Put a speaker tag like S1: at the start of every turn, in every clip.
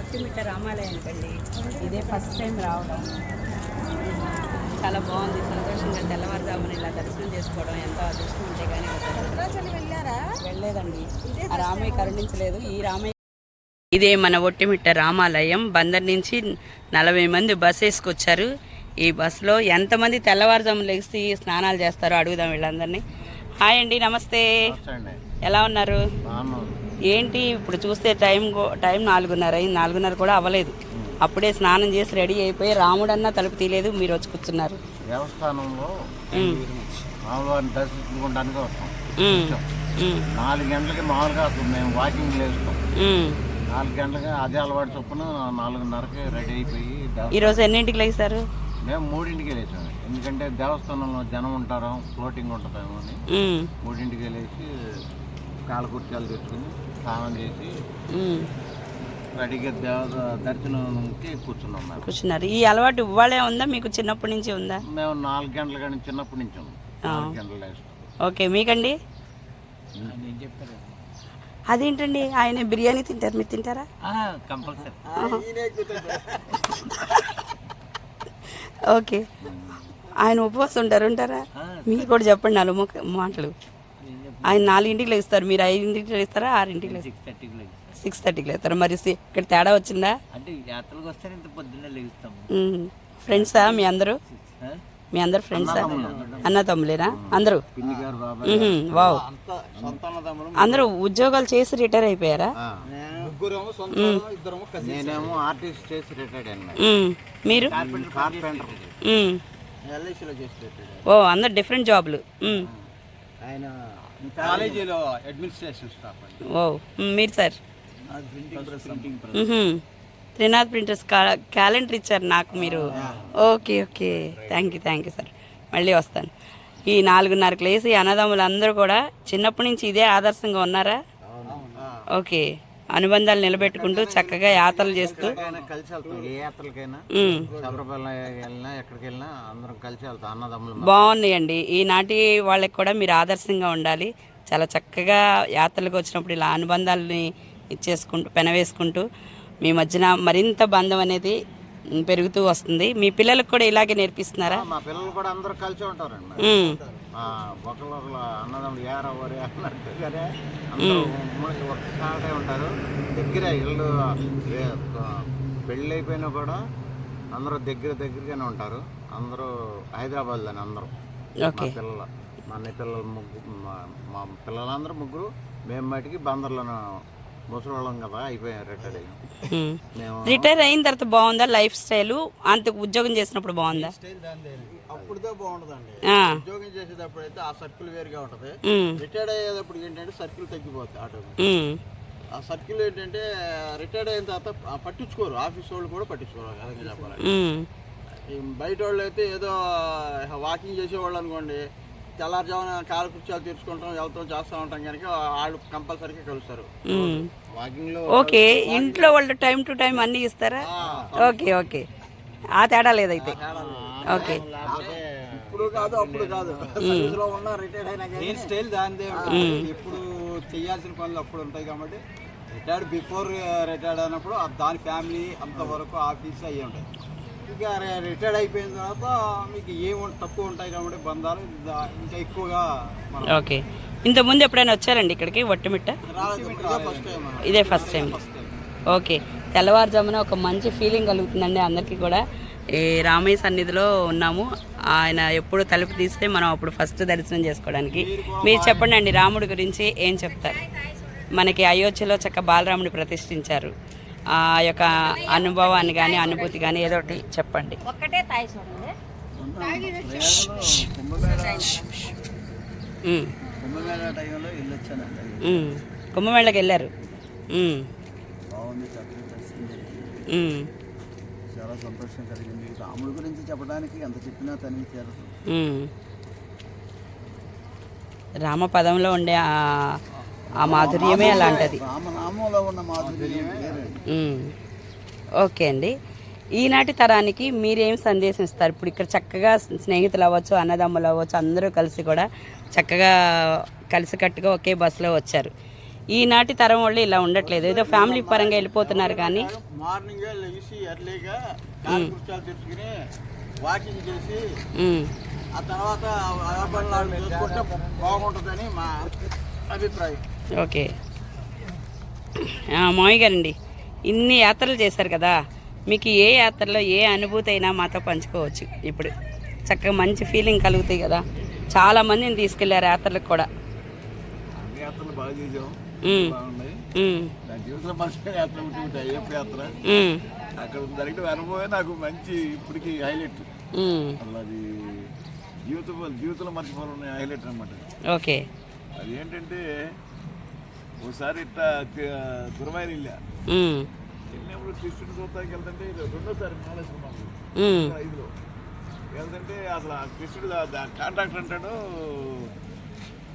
S1: ఒట్టిమిట్ట రామాలయానికి అండి ఇదే first time రావడం. చాలా బాగుంది. సంతోషంగా తెల్లవారుజామున ఇలా దర్శనం చేసుకోవడం ఎంతో అదృష్టం ఉంటే కానీ
S2: వెళ్ళారా?
S1: వెళ్ళలేదండి. ఆ రామయ్య కరుణించలేదు. ఈ రామయ్య ఇదే మన ఒట్టిమిట్ట రామాలయం. బందర్ నుంచి నలభై మంది బస్ వేసుకొచ్చారు. ఈ బస్సులో ఎంతమంది తెల్లవారుజామున లెగిసి స్నానాలు చేస్తారో అడుగుదాం వీళ్ళందరినీ. హాయ్ అండి నమస్తే. ఎలా ఉన్నారు? ఏంటి ఇప్పుడు చూస్తే టైం టైం నాలుగున్నర అయింది. నాలుగున్నర కూడా అవ్వలేదు. అప్పుడే స్నానం చేసి రెడీ అయిపోయి రాముడన్నా తలుపు తీయలేదు మీరు వచ్చి కూర్చున్నారు.
S3: దేవస్థానంలో
S1: ఉమ్,
S3: మామూలుగారిని దర్శించుకోవడానికి వస్తాం. నాలుగు గంటలకి మామూలుగా అసలు మేము వాకింగ్ లేస్తాం. నాలుగు గంటలకి అదే అలవాటు చొప్పున నాలుగున్నరకి రెడీ అయిపోయి
S1: ఈరోజు ఎన్నింటికి లేస్తారు?
S3: మేము మూడింటికి వెళ్ళేసాం ఎందుకంటే దేవస్థానంలో జనం ఉంటారు ఫ్లోటింగ్ ఉంటుందేమో అని. మూడింటికి వెళ్ళేసి కాళ్ళ కుర్చీలు తెచ్చుకుని స్నానం చేసి. రెడీగా దర్శనంకి కూర్చున్నాం
S1: కూర్చున్నారు. ఈ అలవాటు ఇవ్వాలే ఉందా? మీకు చిన్నప్పటి నుంచి ఉందా?
S3: మేము నాలుగు గంటల కానీ చిన్నప్పటి నుంచి గంటలు
S1: ఓకే మీకండి. అదేంటండి? ఆయన బిర్యానీ తింటారు. మీరు తింటారా?
S3: కంపల్సరీ.
S1: ఓకే. ఆయన ఉపవాసం ఉంటారు ఉంటారా? మీరు కూడా చెప్పండి నాలుగు మాటలు. ఆయన నాలుగింటికి లేస్తారు. మీరు ఐదింటికి లేస్తారా? ఆరింటికి లేస్తారు?
S4: సిక్స్ థర్టీకి లేచి
S1: సిక్స్ థర్టీకి లేస్తారు. మరి ఇక్కడ తేడా వచ్చిందా?
S4: అంటే యాత్రలకు వస్తే ఇంత పొద్దున్నే లేస్తాము.
S1: ఫ్రెండ్సా మీ అందరూ? మీ అందరు ఫ్రెండ్సా? అన్న తమ్ములేనా అందరూ. వావ్. అందరూ ఉద్యోగాలు చేసి రిటైర్ అయిపోయారా?
S3: నేనేమో ఆర్టిస్ట్ చేసి రిటైర్డ్.
S1: మీరు?
S3: Carpenter
S1: hmm.
S3: ఎల్ఐసిలో చేసి రిటైర్డ్
S1: ఓ అందరు డిఫరెంట్ జాబ్లు.
S3: ఆయన కాలేజీలో అడ్మినిస్ట్రేషన్ స్టాఫ్
S1: ఓ. మీరు సార్. త్రినాథ్ ప్రింటర్స్ క్యాలెండర్ ఇచ్చారు నాకు మీరు. Okay okay. Thank you thank you sir మళ్ళీ వస్తాను. ఈ నాలుగున్నరకు లేసి అన్నదమ్ములు అందరూ కూడా చిన్నప్పటి నుంచి ఇదే ఆదర్శంగా ఉన్నారా? ఓకే. అనుబంధాలు నిలబెట్టుకుంటూ చక్కగా యాత్రలు చేస్తూ బాగున్నాయండి. ఈనాటి వాళ్ళకి కూడా మీరు ఆదర్శంగా ఉండాలి. చాలా చక్కగా యాత్రలకు వచ్చినప్పుడు ఇలా అనుబంధాలని ఇచ్చేసుకుంటూ పెనవేసుకుంటూ మీ మధ్యన మరింత బంధం అనేది పెరుగుతూ వస్తుంది. మీ పిల్లలకు కూడా ఇలాగే నేర్పిస్తున్నారా?
S3: మా పిల్లలు కూడా అందరూ కలిసి ఉంటారండి. అన్నదమ్ములు అన్నట్టుగానే ఉంటారు. దగ్గర ఇల్లు పెళ్ళి అయిపోయినా కూడా అందరూ దగ్గర దగ్గరగానే ఉంటారు. అందరూ హైదరాబాద్లోనే అందరూ. మా పిల్లలు మా పిల్లలు ముగ్గురు మా మా పిల్లలందరూ ముగ్గురు మేము బయటికి బందర్లోనే ముసలోళ్ళం కదా అయిపోయాం రిటైర్డ్ అయ్యాం. మేము
S1: రిటైర్ అయిన తర్వాత బాగుందా లైఫ్ స్టైల్ అంత ఉద్యోగం చేసినప్పుడు బాగుందా?
S3: అప్పుడుదే బాగుంటుందండి ఉద్యోగం చేసేటప్పుడు అయితే ఆ. సర్కిల్ వేరుగా ఉంటుంది.
S1: ఉమ్,
S3: రిటైర్డ్ అయ్యేటప్పుడు ఏంటంటే సర్కిల్ తగ్గిపోతుంది ఆటో ఆ సర్కిల్ ఏంటంటే రిటైర్డ్ అయిన తర్వాత పట్టించుకోరు. ఆఫీస్ వాళ్ళు కూడా పట్టించుకోరు విధంగా చెప్పాలి బయట వాళ్ళు అయితే ఏదో వాకింగ్ చేసేవాళ్ళు అనుకోండి తెల్లారుజామున కాలు కుర్చీలు తీర్చుకుంటాం వెళ్తాం చేస్తూ ఉంటాం కనుక వాళ్ళు కంపల్సరీగా కలుస్తారు. వాకింగ్లో
S1: ఓకే ఇంట్లో వాళ్ళు టైం టు టైం అన్నీ ఇస్తారా? Okay okay. ఆ తేడా లేదైతే. ఓకే.
S3: ఇప్పుడు కాదు అప్పుడు కాదు. సర్వీస్లో ఉన్న రిటైర్డ్ అయినా కానీ స్టైల్ దానిదే ఇప్పుడు చేయాల్సిన పనులు అప్పుడు ఉంటాయి కాబట్టి రిటైర్డ్ బిఫోర్ రిటైర్డ్ అయినప్పుడు ఆ దాని ఫ్యామిలీ అంతవరకు ఆఫీస్ అయ్యి ఉంటాయి. ఇంకా రిటైర్డ్ అయిపోయిన తర్వాత మీకు ఏం తక్కువ ఉంటాయి కాబట్టి బంధాలు ఇంకా ఎక్కువగా
S1: ఓకే. ఇంతకుముందు ఎప్పుడైనా వచ్చారండి ఇక్కడికి వట్టుమిట్ట
S3: ఫస్ట్ టైం
S1: ఇదే ఫస్ట్ టైం ఓకే. తెల్లవారుజామున ఒక మంచి ఫీలింగ్ కలుగుతుందండి అందరికీ కూడా. ఈ రామయ్య సన్నిధిలో ఉన్నాము. ఆయన ఎప్పుడు తలుపు తీస్తే మనం అప్పుడు ఫస్ట్ దర్శనం చేసుకోవడానికి. మీరు చెప్పండి అండి రాముడి గురించి ఏం చెప్తారు? మనకి అయోధ్యలో చక్క బాలరాముడి ప్రతిష్ఠించారు. ఆ యొక్క అనుభవాన్ని కానీ అనుభూతి కానీ ఏదో ఒకటి చెప్పండి.
S2: ఒక్కటే తాయి చూడండి.
S1: కుంభమేళకి వెళ్ళారు.
S3: చాలా సంతోషం కలిగింది రాముడి గురించి చెప్పడానికి ఎంత చెప్పినా చేరదు
S1: ఉమ్. రామపదంలో ఉండే ఆ- మాధుర్యమే అలాంటిది. ఓకే అండి. ఈనాటి తరానికి మీరేం సందేశం ఇస్తారు ఇప్పుడు ఇక్కడ చక్కగా స్నేహితులు అవ్వచ్చు అన్నదమ్ములు అవ్వచ్చు అందరూ కలిసి కూడా చక్కగా కలిసికట్టుగా ఒకే బస్సులో వచ్చారు. ఈనాటి తరం వాళ్ళు ఇలా ఉండట్లేదు. ఏదో ఫ్యామిలీ పరంగా వెళ్ళిపోతున్నారు కానీ
S3: మార్నింగ్ ఎర్లీగా వాకింగ్ చేసి ఆ తర్వాత బాగుంటుందని మా అభిప్రాయం.
S1: ఓకే. మామయ్య గారండి. ఇన్ని యాత్రలు చేశారు కదా మీకు ఏ యాత్రలో ఏ అనుభూతి అయినా మాతో పంచుకోవచ్చు ఇప్పుడు. చక్కగా మంచి ఫీలింగ్ కలుగుతాయి కదా. చాలా మందిని తీసుకెళ్ళారు యాత్రలకు కూడా.
S5: అక్కడ జరిగిన అనుభవమే నాకు మంచి ఇప్పటికి హైలైట్ అది జీవితం జీవితంలో మర్చిపోవాలన్న హైలైట్ అనమాట
S1: ఓకే.
S5: అది ఏంటంటే ఒకసారి ఇట్లా గురువాయూర్ వెళ్ళా వెళ్ళినప్పుడు చూడటానికి వెళ్తుంటే ఇది రెండోసారి
S1: ఉమ్,
S5: ఐదులో. వెళ్తుంటే అసలు ఆ కృష్ణుడు కాంట్రాక్టర్ అంటాడు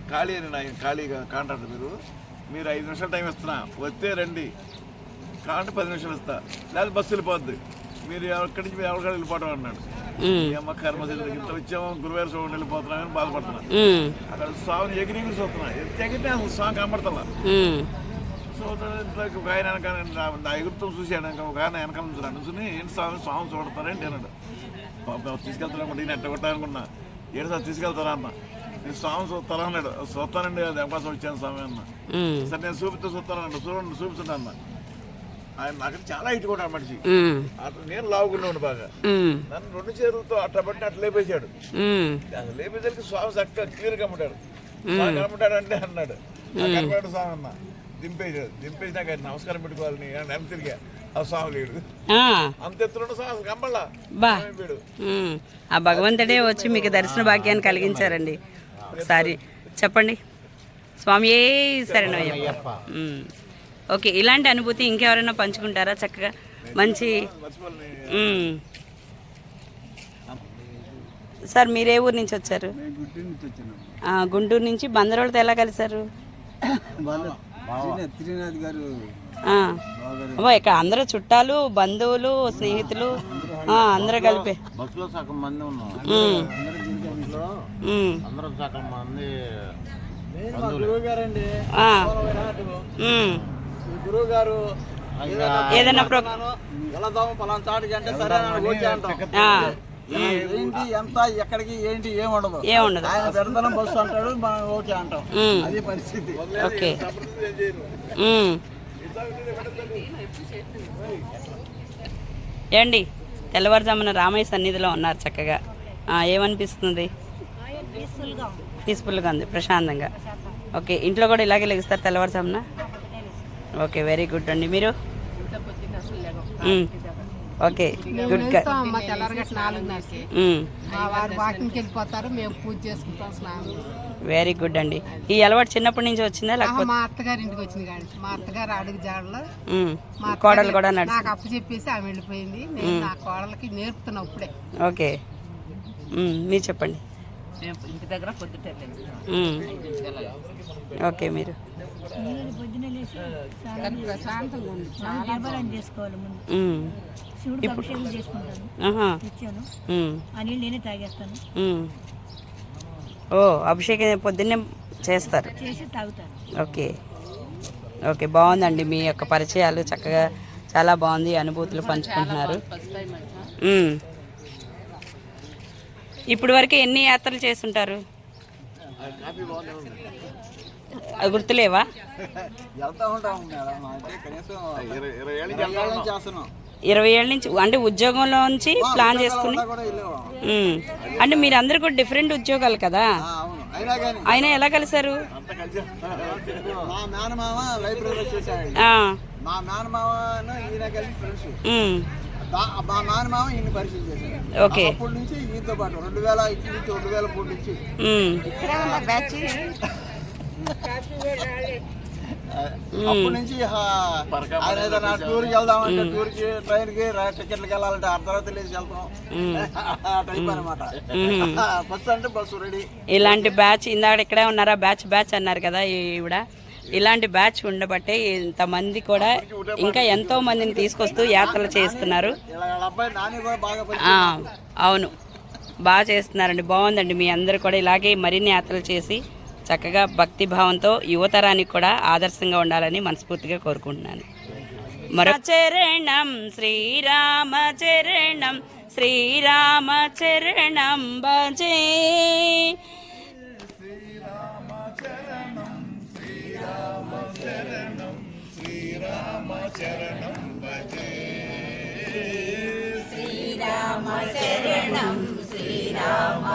S5: ఖాళీ అని ఆయన ఖాళీగా కాంట్రాక్టర్ మీరు మీరు ఐదు నిమిషాలు టైం ఇస్తున్నా. వస్తే రండి. కాంటే పది నిమిషాలు ఇస్తా. లేదా బస్సు వెళ్ళిపోద్ది. మీరు ఎక్కడి నుంచి మీరు ఎవరికాడ వెళ్ళిపోవడం అన్నాడు. ఏమో కర్మ ఇంత వచ్చామో గురువారు చూడండి వెళ్ళిపోతున్నామని బాధపడుతున్నా అక్కడ స్వామిని చూస్తున్నా. ఎంత స్వామి కనబడుతున్నా
S1: ఉమ్,
S5: సో ఇంట్లోకి ఒక ఆయన వెనకాల నా- నా ఎగురుతో చూశాడు ఇంకా ఒక ఆయన వెనకాల నుంచి నుంచుని ఏంటి స్వామి? స్వామి చూడతారేంటి అన్నాడు. పాపం తీసుకెళ్తాను అనుకుంటే నేను ఏడు సార్ తీసుకెళ్తారా అన్న. నేను స్వామి చూస్తారా అన్నాడు. చూస్తానండి అది అవకాశం వచ్చాను స్వామి అన్న. సరే నేను చూపిస్తే చూస్తానండి చూడండి చూపిస్తున్నా అన్న. ఆయన నాకు చాలా ఇటు కూడా మనిషి. అట్లా నేను లావుకున్నాడు బాగా. నన్ను రెండు చేతులతో అట్లా బట్టి అట్లా లేపేశాడు. అసలు లేపేసరికి స్వామి చక్కగా క్లియర్ స్వామి కనబడ్డాడు అంటే అన్నాడు. "నాకు కనబడ్డాడు స్వామి అన్న దింపేసాడు దింపేసి నాకు ఆయన నమస్కారం పెట్టుకోవాలని నేను తిరిగా. ఆ స్వామి లేడు.
S1: ఆ,
S5: అంత ఎత్తున స్వామి
S1: ఆ భగవంతుడే వచ్చి మీకు దర్శన భాగ్యాన్ని కలిగించారండి. ఒకసారి చెప్పండి. స్వామి ఏ శరణయ్యప్ప. ఓకే ఇలాంటి అనుభూతి ఇంకెవరైనా పంచుకుంటారా చక్కగా? మంచి. సార్ మీరే ఊరు నుంచి వచ్చారు? గుంటూరు నుంచి బందరోళ్ళతో ఎలా కలిశారు ఇక్కడ అందరూ చుట్టాలు బంధువులు స్నేహితులు అందరూ కలిపి.
S3: బస్సులో సగం మంది అందరూ సగం మంది గురువు గారు
S1: ఏదైనా ప్రో
S3: వెళదాము పలానా చాటుకి అంటే సరే అని ఓకే అంటాం.
S1: ఆ,
S3: ఏంటి ఎంత ఎక్కడికి ఏంటి ఏం ఉండదు.
S1: ఏముండదు
S3: ఆయన పెడతాం బస్సు అంటాడు మనం ఓకే అంటాం. అది పరిస్థితి.
S1: ఓకే. ఏండి తెల్లవారుజామున రామయ్య సన్నిధిలో ఉన్నారు చక్కగా. ఆ, ఏమనిపిస్తుంది? పీస్ఫుల్గా ఉంది. ప్రశాంతంగా. ఓకే ఇంట్లో కూడా ఇలాగే లెగిస్తారు తెల్లవారుజామున? ఓకే వెరీ గుడ్ అండి. మీరు. ఓకే గుడ్
S2: వెళ్ళిపోతారు మేము పూజ చేసుకుంటాం స్నానం
S1: వెరీ గుడ్ అండి. ఈ అలవాటు చిన్నప్పటి నుంచి వచ్చిందా? లేకపోతే
S2: మా అత్తగారి ఇంటికి వచ్చింది కాడి మా అత్తగారు అడుగు జాడలో. మా
S1: కోడలు కూడా
S2: నాకు అప్పు చెప్పేసి ఆమె వెళ్ళిపోయింది. నేను నా కోడలకి నేర్పుతున్నా ఇప్పుడే
S1: ఓకే మీరు చెప్పండి.
S4: ఇంటి దగ్గర పొద్దుటే.
S1: ఓకే మీరు.
S2: కానీ ప్రశాంతంగా ఉంది. చాలా బాగుంది.
S6: చేసుకోవాలి ముందు.
S1: ఉమ్.
S6: శివుడికి అభిషేకం చేసుకుంటాను.
S1: ఆహా.
S6: ఇచ్చాను.
S1: ఉమ్.
S6: ఆ నీళ్ళు నేనే తాగేస్తాను.
S1: ఉమ్. ఓ అభిషేకం పొద్దున్నే చేస్తారు.
S6: చేసి తాగుతాను.
S1: ఓకే. ఓకే బాగుందండి మీ యొక్క పరిచయాలు. చక్కగా చాలా బాగుంది అనుభూతులు పంచుకుంటున్నారు. ఇప్పుడు వరకు ఎన్ని యాత్రలు చేస్తుంటారు? అది గుర్తులేవా?
S5: ఇరవై ఏళ్ళ
S3: నుంచి
S1: అంటే ఉద్యోగంలో నుంచి ప్లాన్ చేసుకుని. అంటే మీరు అందరు కూడా డిఫరెంట్ ఉద్యోగాలు కదా?
S3: ఆ, అవును. అయినా కానీ
S1: అయినా ఎలా
S3: చేశాడు.
S1: ఓకే.
S3: అప్పటి నుంచి పాటు రెండు వేల రెండు వేల మూడు నుంచి. అప్పటి నుంచి ఆ, ఆయన ఏదైనా టూర్కి వెళ్దామంటే టూర్కి ట్రైన్కి టికెట్లకి వెళ్ళాలంటే అర్ధరాత్రి లేచి వెళ్తాం ఆ అనమాట బస్సు అంటే బస్సు రెడీ.
S1: ఇలాంటి బ్యాచ్ ఇందాక ఇక్కడే ఉన్నారా? బ్యాచ్ బ్యాచ్ అన్నారు కదా ఈవిడ. ఇలాంటి బ్యాచ్ ఉండబట్టే ఇంతమంది కూడా ఇంకా ఎంతో మందిని తీసుకొస్తూ యాత్రలు చేస్తున్నారు.
S3: ఇలా వాళ్ళ అబ్బాయి నాని కూడా బాగా పని
S1: ఆ, అవును. బాగా చేస్తున్నారండి. బాగుందండి మీ అందరూ కూడా ఇలాగే మరిన్ని యాత్రలు చేసి చక్కగా భక్తి భావంతో యువతరానికి కూడా ఆదర్శంగా ఉండాలని మనస్ఫూర్తిగా కోరుకుంటున్నాను. మరో చరణం శ్రీరామ చరణం శ్రీరామ చరణం భజే. శరణం భజే శ్రీరామ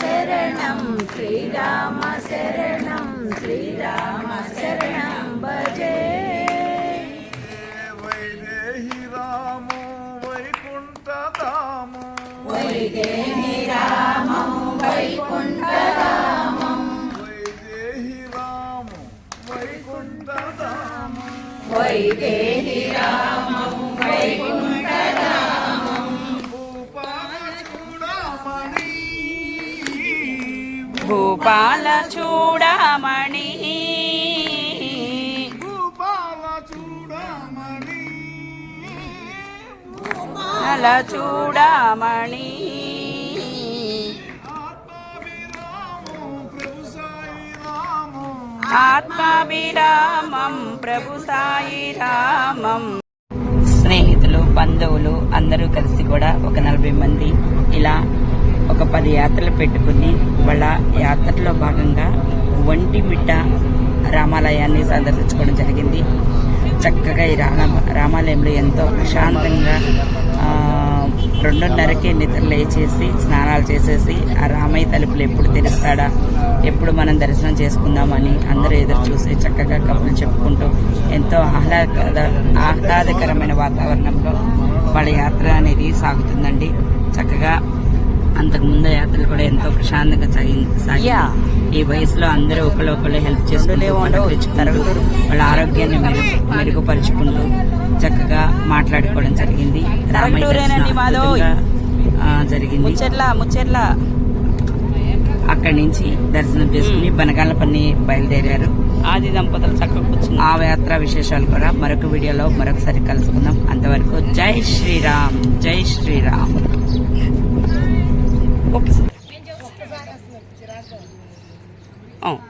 S1: శరణం శ్రీరామ శరణం శ్రీరామ శరణం భజే.
S5: వైదేహి రాము వైకుంఠ ధాము వైదేహి రాము వైకుంఠ ధాము భూపాల చూడమణి.
S1: భూపాల చూడమణి.
S5: ఆత్మాభిరామం ప్రభు సాయి రామం.
S1: స్నేహితులు బంధువులు అందరూ కలిసి కూడా ఒక నలభై మంది ఇలా ఒక పది యాత్రలు పెట్టుకుని వాళ్ళ యాత్రలో భాగంగా ఒంటిమిట్ట రామాలయాన్ని సందర్శించుకోవడం జరిగింది. చక్కగా ఈ రామ రామాలయంలో ఎంతో ప్రశాంతంగా రెండున్నరకే నిద్ర లేచేసి స్నానాలు చేసేసి ఆ రామయ్య తలుపులు ఎప్పుడు తెరుస్తాడా ఎప్పుడు మనం దర్శనం చేసుకుందామని అందరూ ఎదురు చూసి చక్కగా కబుర్లు చెప్పుకుంటూ ఎంతో ఆహ్లాద ఆహ్లాదకరమైన వాతావరణంలో వాళ్ళ యాత్ర అనేది సాగుతుందండి. చక్కగా అంతకు ముందు యాత్రలు కూడా ఎంతో ప్రశాంతంగా సాగి- సాగి ఈ వయసులో అందరూ ఒకళ్ళు ఒకళ్ళు హెల్ప్ చేసుకుంటూ వాళ్ళ ఆరోగ్యాన్ని మెరుగు- మెరుగుపరుచుకుంటూ చక్కగా మాట్లాడుకోవడం జరిగింది. జరిగింది. అక్కడి నుంచి దర్శనం చేసుకుని బనగాలపల్లి బయలుదేరారు. ఆది దంపతులు చక్కగా కూర్చుని ఆ యాత్ర విశేషాలు కూడా మరొక వీడియోలో మరొకసారి కలుసుకుందాం. అంతవరకు జై శ్రీరామ్ జై శ్రీరామ్ ఒకసారి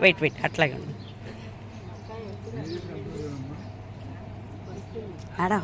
S1: వెయిట్ వెయిట్ అట్లాగే ఉంది. మేడం